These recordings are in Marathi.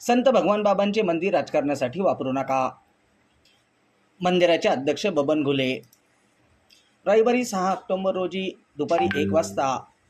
संत भगवान बाबांचे मंदिर राजकारणासाठी वापरू नका. मंदिराचे अध्यक्ष बबन घुले. रविवारी सहा ऑक्टोंबर रोजी दुपारी एक वाजता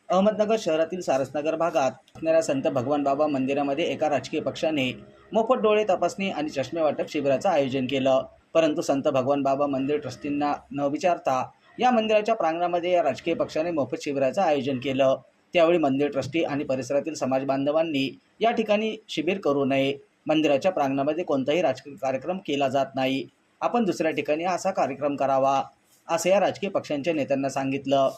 अहमदनगर शहरातील सारसनगर भागात असणाऱ्या संत भगवान बाबा मंदिरामध्ये एका राजकीय पक्षाने मोफत डोळे तपासणी आणि चष्मे वाटप शिबिराचं आयोजन केलं. परंतु संत भगवान बाबा मंदिर ट्रस्टींना न विचारता या मंदिराच्या प्रांगणामध्ये या राजकीय पक्षाने मोफत शिबिराचं आयोजन केलं. त्यावेळी मंदिर ट्रस्टी आणि परिसरातील समाज बांधवांनी या ठिकाणी शिबिर करू नये. मंदिराच्या प्रांगणामध्ये कोणताही राजकीय कार्यक्रम केला जात नाही. आपण दुसऱ्या ठिकाणी असा कार्यक्रम करावा असं या राजकीय पक्षांच्या नेत्यांना सांगितलं.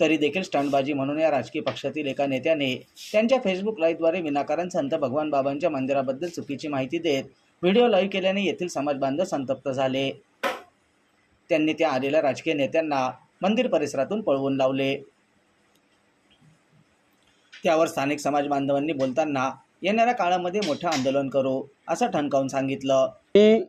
तरी देखील स्टंटबाजी म्हणून या राजकीय पक्षातील एका नेत्याने त्यांच्या फेसबुक लाईव्हद्वारे विनाकारण संत भगवान बाबांच्या मंदिराबद्दल चुकीची माहिती देत व्हिडिओ लाईव्ह केल्याने येथील समाज बांधव संतप्त झाले. त्यांनी त्या आलेल्या राजकीय नेत्यांना मंदिर परिसरातून पळवून लावले. त्यावर स्थानिक समाज बांधवांनी बोलताना येणाऱ्या काळामध्ये मोठं आंदोलन करू असं ठणकावून सांगितलं. मी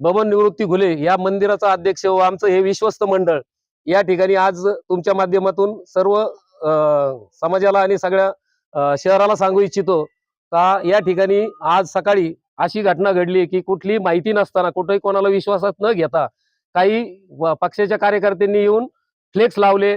बबन निवृत्ती घुले या मंदिराचा अध्यक्ष व आमचं हे विश्वस्त मंडळ. या ठिकाणी आज तुमच्या माध्यमातून सर्व अं, समाजाला आणि सगळ्या शहराला सांगू इच्छितो का या ठिकाणी आज सकाळी अशी घटना घडली की कुठली माहिती नसताना कुठेही कोणाला विश्वासात न घेता काही पक्षाच्या कार्यकर्त्यांनी येऊन फ्लेक्स लावले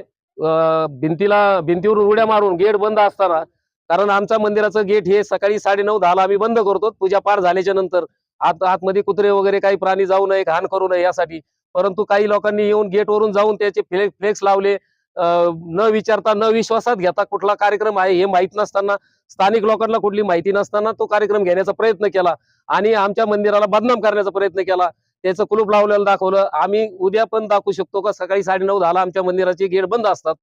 भिंतीला भिंतीवरून उड्या मारून गेट बंद असताना कारण आमच्या मंदिराचं गेट हे सकाळी साडेनऊ दहाला आम्ही बंद करतो. पूजा पार झाल्याच्यानंतर आत आतमध्ये कुत्रे वगैरे काही प्राणी जाऊ नये घाण करू नये यासाठी. परंतु काही लोकांनी येऊन गेटवरून जाऊन त्याचे फ्ले फ्लेक्स लावले. न विचारता न विश्वासात घेता कुठला कार्यक्रम आहे हे माहीत नसताना स्थानिक लोकांना कुठली माहिती नसताना तो कार्यक्रम घेण्याचा प्रयत्न केला आणि आमच्या मंदिराला बदनाम करण्याचा प्रयत्न केला. त्याचं कुलूप लावलेलं दाखवलं. आम्ही उद्या पण दाखवू शकतो का? सकाळी साडेनऊ दहाला आमच्या मंदिराचे गेट बंद असतात.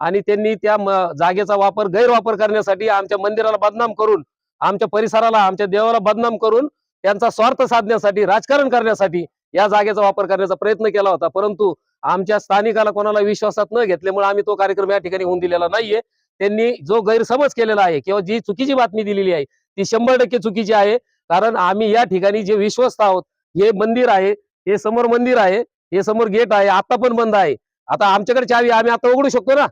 आणि त्यांनी त्या जागेचा वापर गैरवापर करण्यासाठी आमच्या मंदिराला बदनाम करून आमच्या परिसराला आमच्या देवाला बदनाम करून त्यांचा स्वार्थ साधण्यासाठी राजकारण करण्यासाठी या जागेचा वापर करण्याचा प्रयत्न केला होता. परंतु आमच्या स्थानिकाला कोणाला विश्वासात न घेतल्यामुळे आम्ही तो कार्यक्रम या ठिकाणी होऊन दिलेला नाहीये. त्यांनी जो गैरसमज केलेला आहे किंवा जी चुकीची बातमी दिलेली आहे ती शंभर टक्के चुकीची आहे. कारण आम्ही या ठिकाणी जे विश्वस्त आहोत हे मंदिर आहे हे समोर मंदिर आहे हे समोर गेट आहे आता पण बंद आहे. आता आमच्याकडे चावी आम्ही आता उघडू शकतो ना?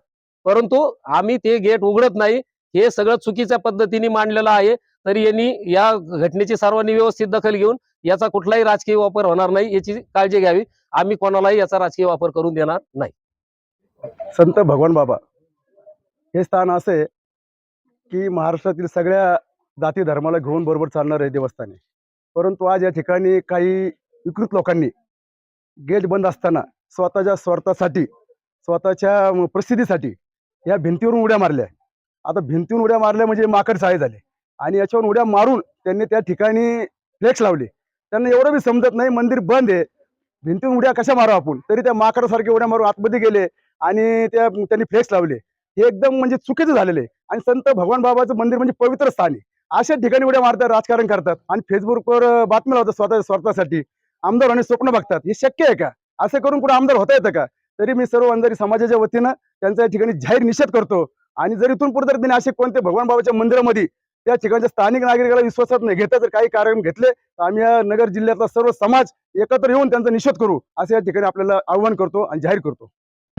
परंतु आम्ही ते गेट उघडत नाही. हे सगळं चुकीच्या पद्धतीने मांडलेलं आहे. तरी यांनी या घटनेची सर्वांनी व्यवस्थित दखल घेऊन याचा कुठलाही राजकीय वापर होणार नाही याची काळजी घ्यावी. आम्ही कोणालाही याचा राजकीय वापर करून देणार नाही. संत भगवान बाबा हे स्थान असे आहे की महाराष्ट्रातील सगळ्या जाती धर्माला घेऊन बरोबर चालणार आहे देवस्थान आहे. परंतु आज या ठिकाणी काही विकृत लोकांनी गेट बंद असताना स्वतःच्या स्वार्थासाठी स्वतःच्या प्रसिद्धीसाठी या भिंतीवरून उड्या मारल्या. आता भिंतीवरून उड्या मारल्या म्हणजे माकड साळे झाले. आणि याच्यावरून उड्या मारून त्यांनी त्या ठिकाणी फ्लेक्स लावले. त्यांना एवढं बी समजत नाही मंदिर बंद आहे. भिंतीवरून उड्या कशा मारू आपण? तरी त्या माकडासारखे उड्या मारून आतमध्ये गेले आणि त्या त्यांनी फ्लेक्स लावले. हे एकदम म्हणजे चुकीचं झालेलं आहे. आणि संत भगवान बाबाचं मंदिर म्हणजे पवित्र स्थान आहे. अशा ठिकाणी उड्या मारतात राजकारण करतात. आणि फेसबुकवर बातम्या लावतात स्वतः स्वार्थासाठी आमदार आणि स्वप्न बघतात. हे शक्य आहे का? असं करून कुठे आमदार होता येतं का? तरी मी सर्व अंधारी समाजाच्या वतीनं त्यांचा या ठिकाणी जाहीर निषेध करतो. आणि जर इथून पुढे जर त्यांनी असे कोणते भगवान बाबाच्या मंदिरामध्ये त्या ठिकाणच्या स्थानिक नागरिकाला विश्वासात नाही घेता जर काही कार्यक्रम घेतले तर आम्ही या नगर जिल्ह्यातला सर्व समाज एकत्र येऊन त्यांचा निषेध करू असं या ठिकाणी आपल्याला आव्हान करतो आणि जाहीर करतो.